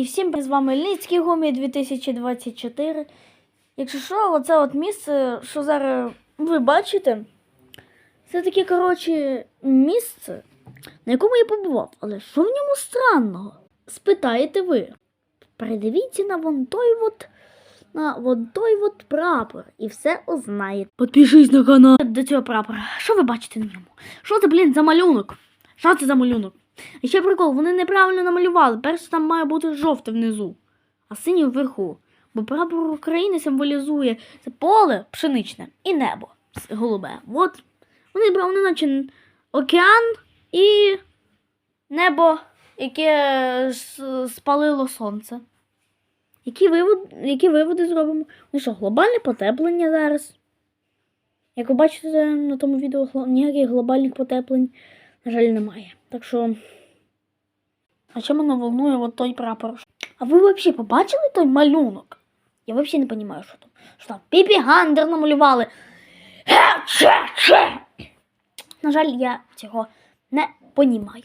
І всім з вами Ліцький Гумі 2024. Якщо що, оце от місце, що зараз ви бачите, це таке, коротше, місце, на якому я побував. Але що в ньому странного? Спитаєте ви. Передивіться на вон той от, на вон той от прапор і все узнаєте. Підпишись на канал до цього прапора. Що ви бачите на ньому? Що це, блін, за малюнок? Що це за малюнок? І ще прикол, вони неправильно намалювали. Перше там має бути жовте внизу, а синє вверху. Бо прапор України символізує це поле пшеничне і небо голубе. От вони вони наче океан і небо, яке спалило сонце. Які виводи, які виводи зробимо? Ну що, глобальне потеплення зараз. Як ви бачите на тому відео, ніяких глобальних потеплень, на жаль, немає. Так що. А чому мене волнує от той прапор? А ви взагалі побачили той малюнок? Я взагалі не розумію, що там. Що там Піпі Гандер намалювали. Ге-че-че. На жаль, я цього не понімаю.